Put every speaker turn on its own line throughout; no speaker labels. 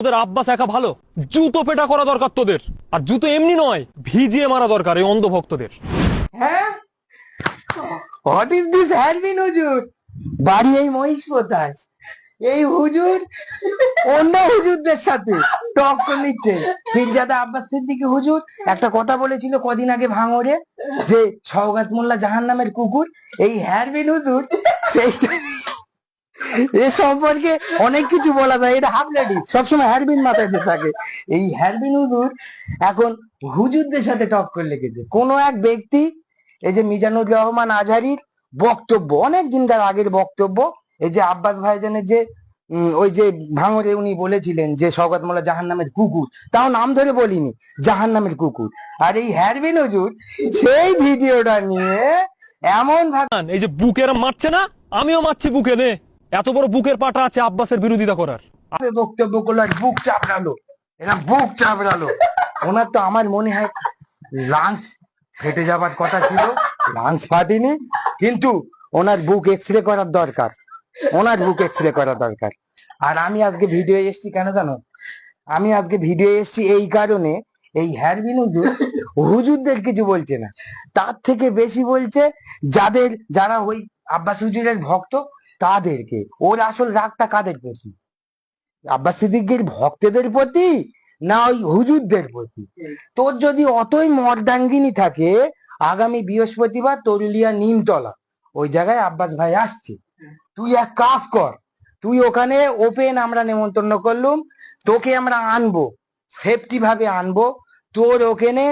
তোদের আব্বাস একা ভালো। জুতো পেটা করা দরকার তোদের। আর জুতো এমনি নয়, ভিজিয়ে মারা দরকার এই
হ্যাঁ? ইজ দিস হ্যারবিন হুজুর। বাড়ি এই মহিষ এই হুজুর অন্য হুজুরদের সাথে টক্কর নিচ্ছে। পীরজাদা আব্বাস সিদ্দিকী হুজুর একটা কথা বলেছিল কদিন আগে ভাঙরে যে সওগাত মোল্লা জাহান নামের কুকুর, এই হ্যারবিন হুজুর সেই এ সম্পর্কে অনেক কিছু বলা যায়। এটা সবসময় হ্যারবিন মাথায় থাকে। এই হ্যারবিন হুজুর এখন হুজুরদের সাথে এক ব্যক্তি, এই যে মিজানুর রহমান আজহারির বক্তব্য, অনেক আগের বক্তব্য, এই যে আব্বাস ভাইজানের যে ওই যে ভাঙরে উনি বলেছিলেন যে সৌগত মোল্লা জাহান নামের কুকুর, তাও নাম ধরে বলিনি জাহান নামের কুকুর। আর এই হ্যারবিন হুজুর সেই ভিডিওটা নিয়ে এমন
এই যে বুকের মারছে না, আমিও মারছি বুকে, নে। এত বড় বুকের পাটা আছে আব্বাসের বিরোধিতা করার।
বক্তব্য করল বুক চাপড়ালো। এরা বুক চাপড়ালো। ওনার তো আমার মনে হয় লাঞ্চ ফেটে যাবার কথা ছিল লাঞ্চ ফাটেনি, কিন্তু ওনার বুক এক্স রে করার দরকার। ওনার বুক এক্স রে করা দরকার। আর আমি আজকে ভিডিও এসেছি কেন জানো? আমি আজকে ভিডিও এসেছি এই কারণে, এই হ্যারবিন হুজুর হুজুরদের কিছু বলছে না। তার থেকে বেশি বলছে যাদের, যারা ওই আব্বাস হুজুরের ভক্ত তাদেরকে ওর আসল রাগটা কাদের প্রতি? আব্বাস সিদ্দিকীর ভক্তদের প্রতি না ওই হুজুরদের প্রতি? তোর যদি অতই মর্দাঙ্গিনী থাকে, আগামী বৃহস্পতিবার তরুলিয়া নিমতলা, ওই জায়গায় আব্বাস ভাই আসছে। তুই এক কাজ কর, তুই ওখানে ওপেন আমরা নেমন্তন্ন করলুম, তোকে আমরা আনব সেফটি ভাবে আনব, তোর ওখানে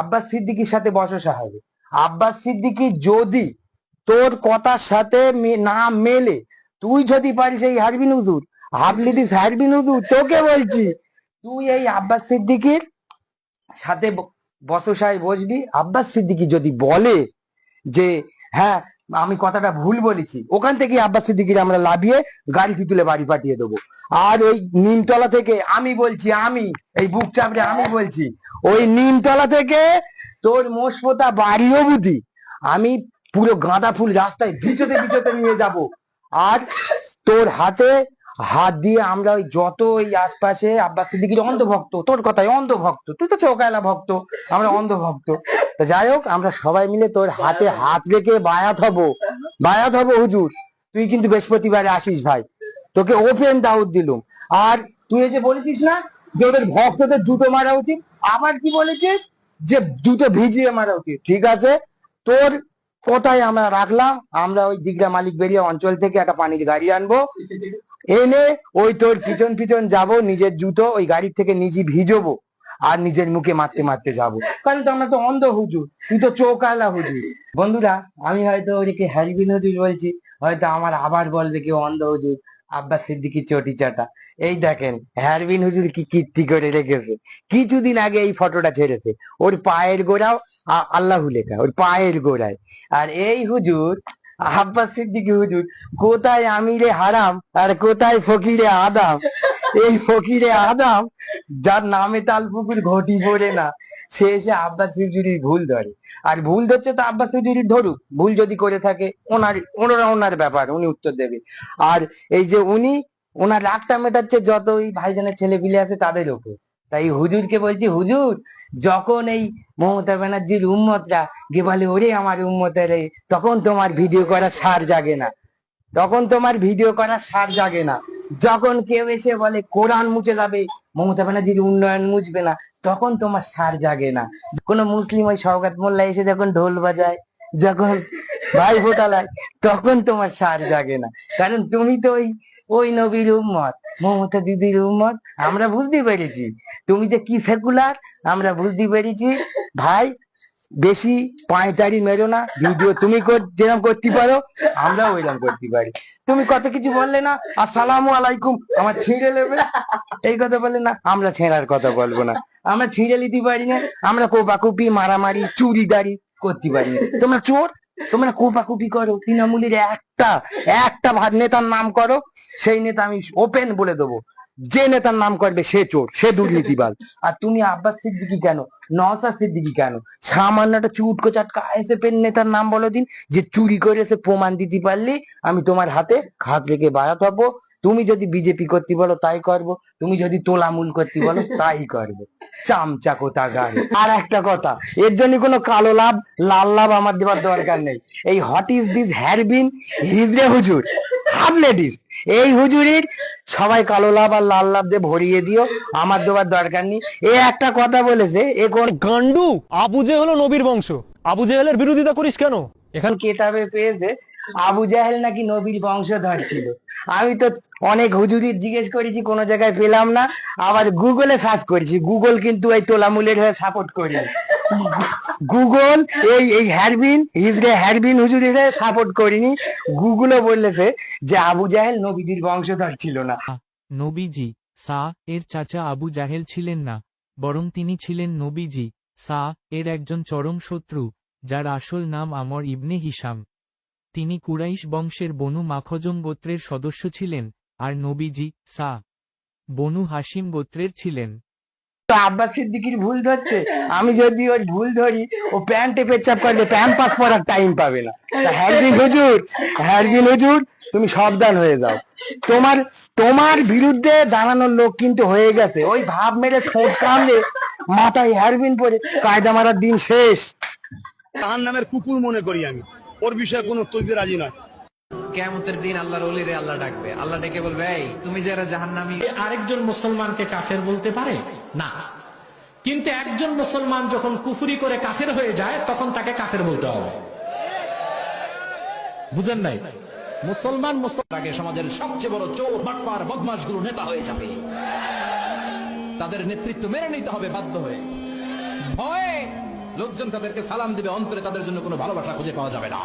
আব্বাস সিদ্দিকীর সাথে বসসা হবে। আব্বাস সিদ্দিকী যদি তোর কথার সাথে না মেলে। তুই যদি পারিস এই হারবিন হুজুর হাবলিটিস হারবিন হুজুর তোকে বলছি, তুই এই আব্বাস সিদ্দিকীর সাথে বসসায় বসবি। আব্বাস সিদ্দিকী যদি বলে যে হ্যাঁ আমি কথাটা ভুল বলেছি, ওখান থেকে আব্বাস সিদ্দিকীর আমরা লাভিয়ে গাড়িটি তুলে বাড়ি পাঠিয়ে দেবো। আর ওই নিমতলা থেকে আমি বলছি, আমি, এই বুক চাপড়ে আমি বলছি, ওই নিমতলা থেকে তোর মোষপোতা বাড়িও বুঝি আমি পুরো গাঁদা ফুল রাস্তায় ভিজোতে ভিজতে নিয়ে যাব। আর তোর হাতে হাত দিয়ে আমরা ওই যত ওই আশপাশে আব্বাস সিদ্দিকির অন্ধভক্ত, তোর কথায় অন্ধভক্ত, তুই তো চৌকায়লা ভক্ত, আমরা অন্ধভক্ত। যাই হোক, আমরা সবাই মিলে তোর হাতে হাত রেখে বায়াত হব। বায়াত হব, হুজুর। তুই কিন্তু বৃহস্পতিবারে আসিস ভাই। তোকে ওপেন দাউদ দিলুম। আর তুই যে বলেছিস না যে ওদের ভক্তদের জুতো মারা উচিত, আবার কি বলেছিস? যে জুতো ভিজিয়ে মারা উচিত। ঠিক আছে? তোর কোথায় আমরা রাখলাম? আমরা ওই দিগরা মালিক বেরিয়া অঞ্চল থেকে একটা পানির গাড়ি আনব। এনে ওই তোর পিছন পিছন যাব, নিজের জুতো, ওই গাড়ির থেকে নিজে ভিজবো আর নিজের মুখে মারতে মারতে যাব। কারণ তো আমরা তো অন্ধ হুজুর, তুই তো চৌকালা হুজুর। বন্ধুরা, আমি হয়তো ওদিকে হ্যারিবিন হুজুর বলছি, হয়তো আমার আবার বলবে কেউ অন্ধ হুজুর। আব্বাস সিদ্দিকি চটি চাটা এই দেখেন হ্যারবিন হুজুর কি কীর্তি করে রেখেছে। কিছুদিন আগে এই ফটোটা ছেড়েছে। ওর পায়ের গোড়াও আল্লাহু লেখা, ওর পায়ের গোড়ায়। আর এই হুজুর আব্বাস সিদ্দিকি হুজুর, কোথায় আমিরে হারাম আর কোথায় ফকিরে আদাম? এই ফকিরে আদাম, যার নামে তাল পুকুর ঘটি পড়ে না। সে এসে আব্বাস হুজুরির ভুল ধরে। আর ভুল ধরছে তো আব্বাস হুজুরির ধরুক ভুল যদি করে থাকে ওনার ওনারা ওনার ব্যাপার উনি উত্তর দেবে। আর এই যে উনি ওনার রাগটা মেটাচ্ছে যত ওই ভাইজানের ছেলেপিলে আছে তাদের ওপর। তাই হুজুরকে বলছি হুজুর যখন এই মমতা ব্যানার্জির উম্মতরা গিয়ে বলে ওরে আমার উম্মতের এই", তখন তোমার ভিডিও করার সার জাগে না। তখন তোমার ভিডিও করার সার জাগে না। যখন কেউ এসে বলে কোরআন মুছে যাবে মমতা ব্যানার্জির উন্নয়ন মুছবে না। তখন তোমার সার জাগে না। কোন মুসলিম ওই সওগাত মোল্লা এসে যখন ঢোল বাজায়, যখন ভাই ফোটালায় তখন তোমার সার জাগে না। কারণ তুমি তো ওই ওই নবীর উম্মত, মমতা দিদির উম্মত, আমরা বুঝতে পেরেছি। তুমি যে কি সেকুলার, আমরা বুঝতে পেরেছি। ভাই বেশি পাঁয়তারি মেরো না, ভিডিও তুমি যেরকম করতে পারো, আমরাও ওইরকম করতে পারি। তুমি কত কিছু বললে না, আসসালামু আলাইকুম, আমার ছিঁড়ে নেবে এই কথা বললে না, আমরা ছেঁড়ার কথা বলব না। আমরা ছিঁড়ে নিতে পারি না, আমরা কোপাকুপি, মারামারি, চুরিদারি করতে পারি না। তোমরা চোর, তোমরা কোপাকুপি করো, তৃণমূলের একটা একটা ভাত নেতার নাম করো, সেই নেতা আমি ওপেন বলে দেবো। যে নেতার নাম করবে সে চোর, সে দুর্নীতিবাজ। আর তুমি আব্বাস সিদ্দিকি কেন? নওসাদ সিদ্দিকি কেন? সামান্য একটা চুটকো চাটকা আইএসএফ এর নেতার নাম বলো দিন, যে চুরি করেছে প্রমাণ দিতে পারলি, আমি তোমার হাতে হাত রেখে বাড়াত হব তুমি যদি বিজেপি করতে বলো, তাই করব। তুমি যদি তোলামূল করতে বলো, তাই করব। চামচা কোথাকার আর একটা কথা, এর জন্য কোনো কালো লাভ, লাল লাভ আমার দেওয়ার দরকার নেই। এই হট ইজ দিস হ্যারবিন হিজরে হুজুর, হাফ লেডিস। এই হুজুরির সবাই কালো লাভ আর লাল লাভ দিয়ে ভরিয়ে দিও আমার দেওয়ার দরকার নেই। এ একটা কথা বলেছে এ কোন
গান্ডু আবু জে হলো নবীর বংশ। আবু জেহেলের বিরোধিতা করিস কেন? এখানে
কেতাবে পেয়েছে আবু জাহেল নাকি নবীর বংশধর ছিল। আমি তো অনেক হুজুরির জিজ্ঞেস করেছি কোনো জায়গায় পেলাম না। আবার গুগলে সার্চ করেছি গুগল কিন্তু এই তোলামুলের হয়ে সাপোর্ট করি গুগল, এই এই হ্যারবিন হিজড়ে হ্যারবিন হুজুরির সাপোর্ট করিনি। গুগলও বললেছে যে আবু জাহেল নবীজির বংশধর ছিল না।
নবীজি, সা, এর চাচা আবু জাহেল ছিলেন না, বরং তিনি ছিলেন নবীজি। সা, এর একজন চরম শত্রু, যার আসল নাম আমর ইবনে হিসাম তিনি কুরাইশ বংশের বনু মাখজম গোত্রের সদস্য ছিলেন, আর নবীজি, সা, বনু হাসিম গোত্রের ছিলেন।
সিদ্দিকির ভুল ধরছে। আমি যদি ওর ভুল ধরি, ও প্যান্টে পেচ্ছাপ প্যান্ট পাস পরার টাইম পাবে না। হ্যারবিন হুজুর হ্যারবিন হুজুর, তুমি সাবধান হয়ে যাও। তোমার তোমার বিরুদ্ধে দাঁড়ানোর লোক কিন্তু হয়ে গেছে। ওই ভাব মেরে ঠোঁট কামড়ে মাথায় হ্যারবিন পরে কায়দা মারার দিন শেষ।
তাহার নামের কুকুর মনে করি আমি। ওর বিষয়ে কোনো দিতে রাজি নয়।
কেমতের দিন আল্লাহর অলিরে আল্লাহ ডাকবে। আল্লাহ ডেকে বলবে এই তুমি যারা জাহান্নামী
আরেকজন মুসলমানকে কাফের বলতে পারে? না। কিন্তু একজন মুসলমান যখন কুফুরি করে কাফের হয়ে যায় তখন তাকে কাফের বলতে হবে। বুঝেন নাই? মুসলমান মুসলমান
সমাজের সবচেয়ে বড় চোর বাটপার বদমাসগুলো নেতা হয়ে যাবে। তাদের নেতৃত্ব মেনে নিতে হবে বাধ্য হয়ে। ভয়ে লোকজন তাদেরকে সালাম দিবে অন্তরে তাদের জন্য কোনো ভালোবাসা খুঁজে পাওয়া যাবে না।